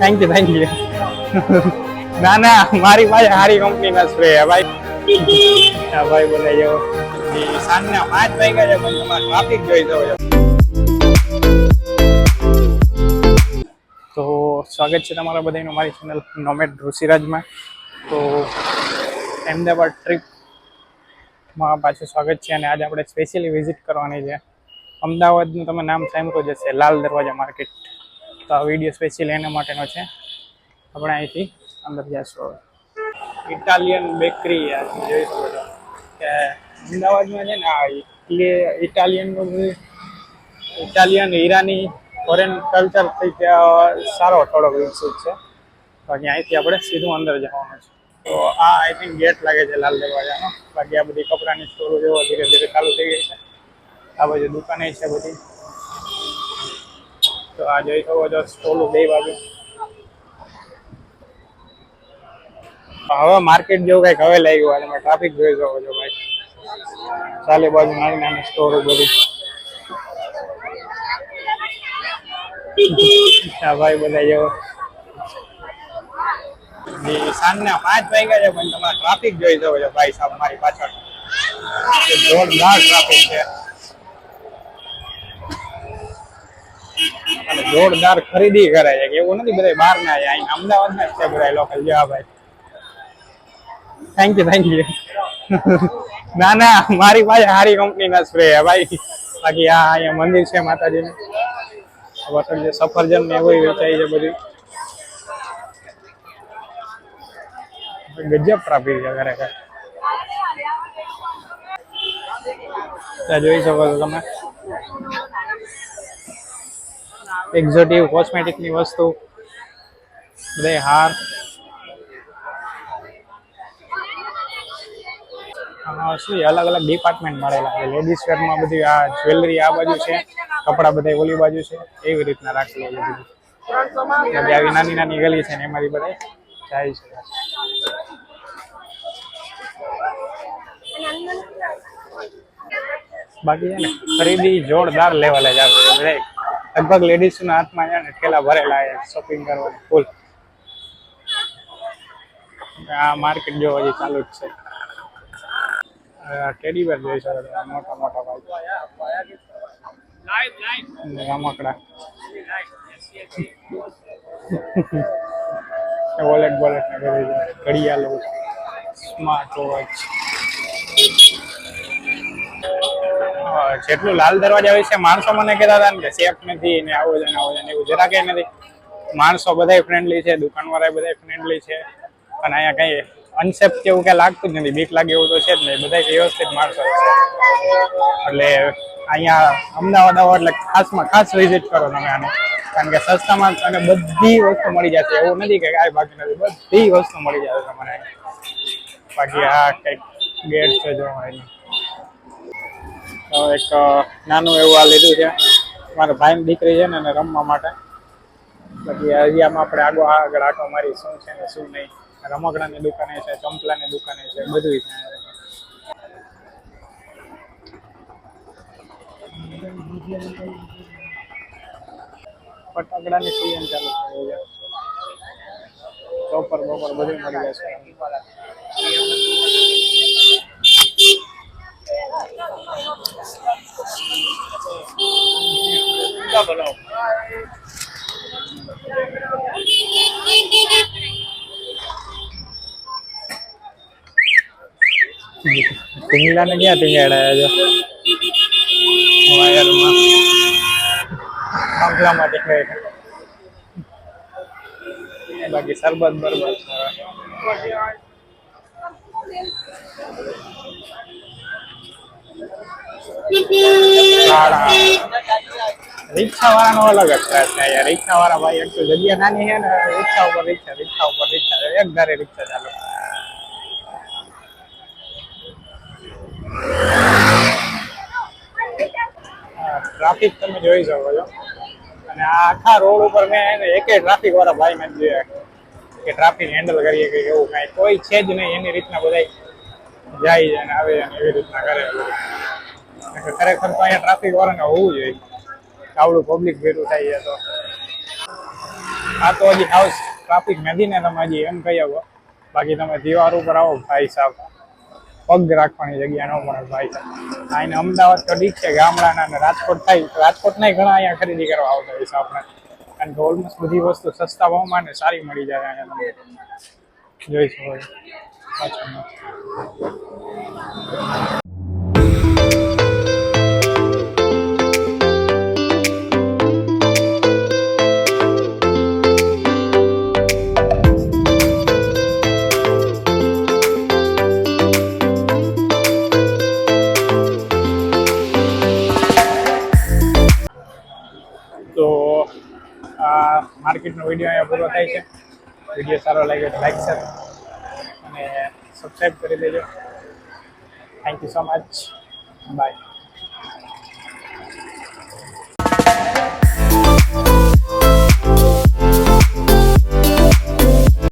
Thank you thank you ના ના, મારી પાસે સારી કંપનીના સ્પ્રે છે. ભાઈ ભાઈ બોલે સાંજના પાંચ વાગ્યા છે, પણ તમારે ટ્રાફિક જોઈ જવો તો સ્વાગત છે તમારા બધાનું મારી ચેનલ નોમેડ ઋષિરાજમાં. તો અમદાવાદ ટ્રીપમાં પાછું સ્વાગત છે અને આજે આપણે સ્પેશિયલી વિઝિટ કરવાની છે. અમદાવાદનું તમે નામ સાંભળ્યું જ હશે, લાલ દરવાજા માર્કેટ તો આ વીડિયો સ્પેશિયલ એના માટેનો છે. આપણે અહીંથી અંદર જઈશું હવે. ઇટાલિયન બેકરી જોઈ શકો છો. કે અમદાવાદમાં છે ને આ ઇટલી ઇટાલિયનનું ઇટાલિયન ઈરાની ફોરેન કલ્ચર થઈ ત્યાં સારો થોડોક વિકસિત છે. બાકી અહીંથી આપણે સીધું અંદર જવાનું છે. તો આ આઈ થિંક ગેટ લાગે છે લાલ દરવાજાનો. બાકી આ બધી કપડાની સ્ટોરો જેવો, ધીરે ધીરે ચાલુ થઈ ગઈ છે. આ બાજુ દુકાને છે બધી. આ જોઈ શકો છો સ્ટોલ બે બાજુ. હવે માર્કેટ જેવું કંઈક હવે લઈ ગયું તમે ટ્રાફિક જોઈ શકો છો ભાઈ. ચાલે બાજુ નાની નાની સ્ટોર બધી. ભાઈ બધા જેવો. સાંજના પાંચ વાગ્યા છે, પણ તમારે ટ્રાફિક જોઈ શકો છો ભાઈ સાહેબ, મારી પાછળ. જોરદાર ટ્રાફિક છે. અને જોરદાર ખરીદી કરે છે, કે એવું નથી બધા બહાર ના જાય અહીં અમદાવાદ ના જ છે બધા લોકલ જવા ભાઈ. થેન્ક યુ થેન્ક યુ ના ના, મારી પાસે સારી કંપની ના સ્પ્રે છે ભાઈ. બાકી આ અહીંયા મંદિર છે માતાજીનું. જે સફરજન ને એવું વેચાય છે બધું. ગજબ ટ્રાફિક છે ખરેખર. ત્યાં જોઈ શકો છો તમે. એક્ઝોટિવ કોસ્મેટિકની વસ્તુ બધા હાર. શું અલગ અલગ ડિપાર્ટમેન્ટ મળેલા છે. લેડીઝ વેરમાં બધી આ જ્વેલરી આ બાજુ છે, કપડા બધા ઓલી બાજુ છે. એવી રીતના રાખેલું બધું. આવી નાની નાની ગલી છે ને એમાંથી બધા જાય છે. બાકી છે ને ખરીદી જોરદાર લેવલે જ આવે બ્રેક લગભગ લેડીઝ ના હાથમાં છે ને ઠેલા ભરેલા છે શોપિંગ કરવાની ફૂલ આ માર્કેટ જો હજી ચાલુ જ છે. ટેડી જોઈ શકો મોટા મોટા ભાઈ. રમકડા. વોલેટ વોલેટ ને બધું ઘડિયાળો સ્માર્ટ વોચ જેટલું લાલ દરવાજા વિશે માણસો મને કહેતા હતા ને કે સેફ નથી ને આવું છે ને આવું ને એવું જરા કઈ નથી. માણસો બધા ફ્રેન્ડલી છે દુકાનવાળા બધા ફ્રેન્ડલી છે. અને અહીંયા કઈ અનસેફ કે એવું કઈ લાગતું જ નથી. બીક લાગે એવું તો છે જ નહીં. બધા વ્યવસ્થિત માણસો છે. એટલે અહીંયા અમદાવાદ આવો એટલે ખાસમાં ખાસ વિઝિટ કરો તમે આને. કારણ કે સસ્તામાં અને બધી વસ્તુ મળી જશે. એવું નથી કે કાંઈ બાકી નથી. બધી વસ્તુ મળી જશે તમને બાકી આ કંઈક ગેટ છે જો તો એક નાનું એવું આ લીધું છે. મારા ભાઈની દીકરી છે ને એને રમવા માટે. બાકી હજી આપણે આગળ આગળ આટો મારી શું છે ને શું નહીં. રમકડાની દુકાને છે, ચંપલાની દુકાને છે બધું છે ફટાકડાની સીઝન ચાલુ થઈ છે. ચોપર બોપર બધું મળી જશે. Tinggalan aja tinggal aja. Mulai rumah. Ambil sama adik baik. Bagi serban berbuat. રિક્ષા વાળાનો અલગ જ ત્રાસ છે યાર રિક્ષા વાળા ભાઈ એક તો જગ્યા નાની છે ને, રિક્ષા ઉપર રિક્ષા રિક્ષા ઉપર રિક્ષા એક ધારે રિક્ષા ચાલુ. ટ્રાફિક તમે જોઈ શકો છો. અને આખા રોડ ઉપર મેં એકે ટ્રાફિક વાળા ભાઈ મેં જોયા. કે ટ્રાફિક હેન્ડલ કરીએ કે એવું કાંઈ. કોઈ છે જ નહીં. એની રીતના બધા જાય અને આવે અને એવી રીતના કરે ખરેખર તો અહીંયા ટ્રાફિક વાળાને હોવું જોઈએ. આવડું પબ્લિક ભેરું થાય તો. આ તો હજી હાઉસ ટ્રાફિક નથી ને તમે હજી એમ કહી આવો. બાકી તમે દીવાર ઉપર આવો ભાઈ સાહેબ. પગ રાખવાની જગ્યા ન મળે ભાઈ સાહેબ. આ અમદાવાદ તો ઠીક છે, ગામડાના અને રાજકોટ થાય. રાજકોટ નહીં ઘણા અહીંયા ખરીદી કરવા આવતા હોય છે આપણે. કારણ કે ઓલમોસ્ટ બધી વસ્તુ સસ્તા ભાવમાં ને સારી મળી જાય અહીંયા તમને. જોઈ શકો આ માર્કેટનો વીડિયો અહીંયા પૂરો થાય છે. વીડિયો સારો લાગ્યો તો લાઈક શેર અને સબસ્ક્રાઈબ કરી દેજો thank you so much bye